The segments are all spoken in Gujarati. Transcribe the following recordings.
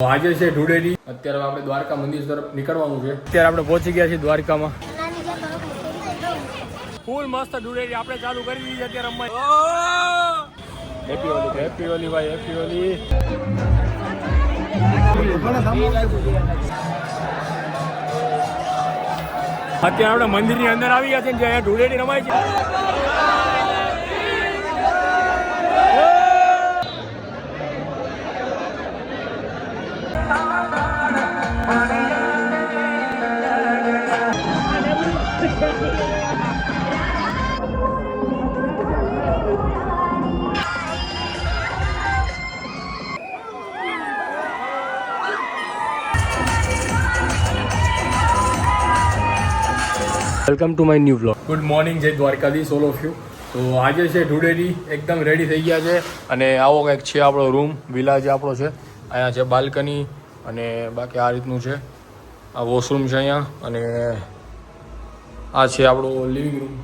આજે છે ઢુડેરી અત્યારે આપણે દ્વારકા મંદિર તરફ નીકળવાનું છે. અત્યારે આપણે પહોંચી ગયા છીએ દ્વારકામાં. ફૂલ મસ્ત ઢુડેરી આપણે ચાલુ કરી દીધી અત્યારે રમવા હેપી ઓલી હેપી ઓલી ભાઈ હેપી ઓલી અત્યારે આપણે મંદિરની અંદર આવી ગયા છે ને જ્યાં ઢુડેરી રમાય છે. Welcome to my new blog good morning જય દ્વારકાધીશ ઓલ ઓફ યુ તો આજે છે ઢુડેરી એકદમ રેડી થઈ ગયા છે. અને આવો કંઈક છે આપણો રૂમ વિલા જે આપણો છે. અહીંયા છે બાલ્કની અને બાકી આ રીતનું છે. આ વોશરૂમ છે અહીંયા. અને આ છે આપણો લિવિંગ રૂમ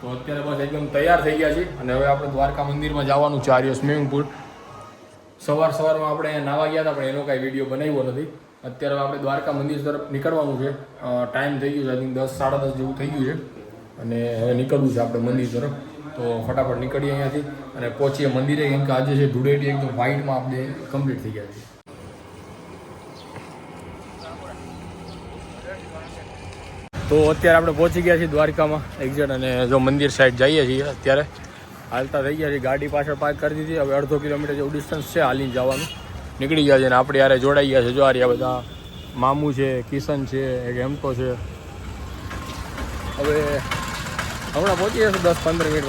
તો અત્યારે બસ એકદમ તૈયાર થઈ ગયા છે. અને હવે આપણે દ્વારકા મંદિરમાં જવાનું છે આર્ય સ્વિમિંગ પુલ સવાર સવારમાં આપણે નાવા ગયા હતા, પણ એનો કાંઈ વીડિયો બનાવ્યો નથી. અત્યારે આપણે દ્વારકા મંદિર તરફ નીકળવાનું છે. ટાઈમ થઈ ગયું છે આઈ થિંક દસ, સાડા દસ જેવું થઈ ગયું છે. અને હવે નીકળવું છે આપણે મંદિર તરફ. તો ફટાફટ નીકળીએ અહીંયાથી. અને પહોંચીએ મંદિરે, કેમ કે આજે છે ધૂળેટી એકદમ વ્હાઇટમાં આપણે કમ્પ્લીટ થઈ ગયા છે તો અત્યારે આપણે પહોંચી ગયા છીએ દ્વારકામાં એક્ઝેક્ટ અને જો મંદિર સાઈડ જઈએ છીએ અત્યારે. હાલતા થઈ ગયા છીએ, ગાડી પાછળ પાર્ક કરી દીધી. હવે અડધો કિલોમીટર જેવું ડિસ્ટન્સ છે હાલીને જવાનું. નીકળી ગયા છે અને આપણે યારે જોડાઈ ગયા છે જો આ બધા મામુ છે, કિશન છે, એક હેમતો છે. હવે હમણાં પહોંચી જશે દસ પંદર મિનિટ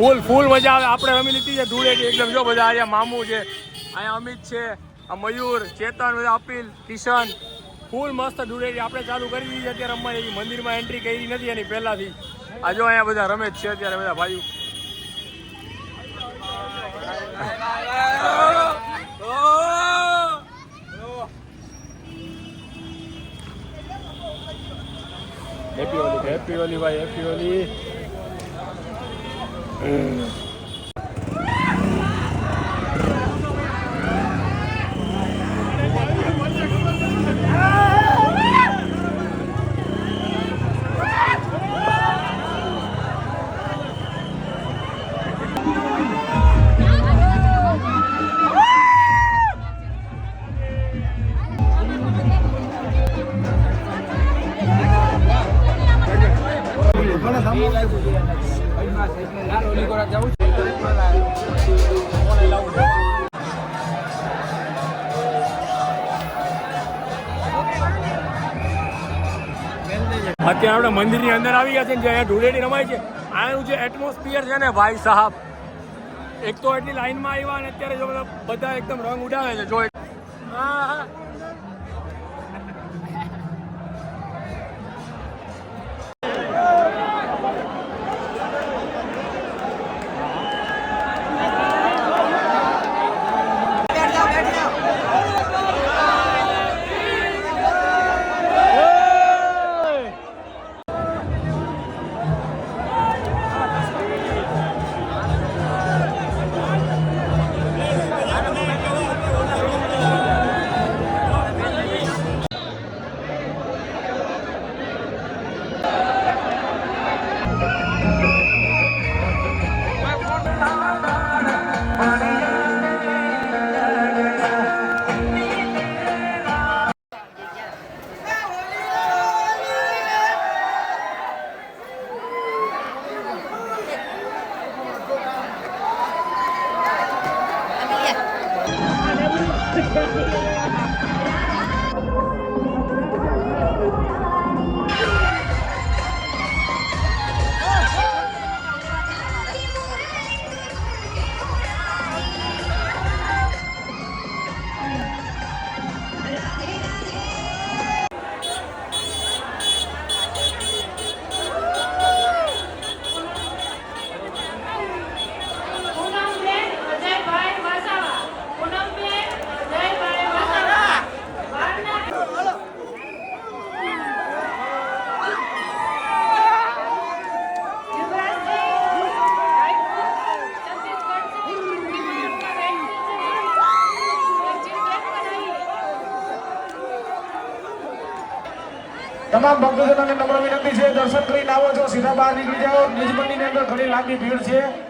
ફૂલ ફૂલ મજા આવે. આપણે રમી લીધી છે ધૂળેટી એકદમ. જો બધા અહીંયા મામુ છે, અહીંયા અમિત છે, આ મયુર, ચેતન, બધા અપીલ, કિશન. ફૂલ મસ્ત ધૂળેટી આપણે ચાલુ કરી દીધી છે અત્યારે રમવાની. એવી મંદિરમાં એન્ટ્રી કરી નથી એની પહેલાંથી. આ જો અહીંયા બધા રમે જ છે અત્યારે બધા ભાઈઓ. હેપી ઓલી હેપી ઓલી ભાઈ. હેપી ઓલી Mm. અત્યારે આપણે મંદિરની અંદર આવી ગયા છે ને અહીંયા ધૂળેટી રમાય છે. આનું જે એટમોસ્ફિયર છે ને ભાઈ સાહેબ, એક તો એટલી લાઈનમાં આવ્યા અને અત્યારે જો બધા બધા એકદમ રંગ ઉડાવે છે જો હા હા. તમામ ભક્તજનોને નમ્ર વિનંતી છે, દર્શન કરીને આવો છો, સીધા બહાર નીકળી જાઓ. નિજમંડીની અંદર ઘણી લાંબી ભીડ છે.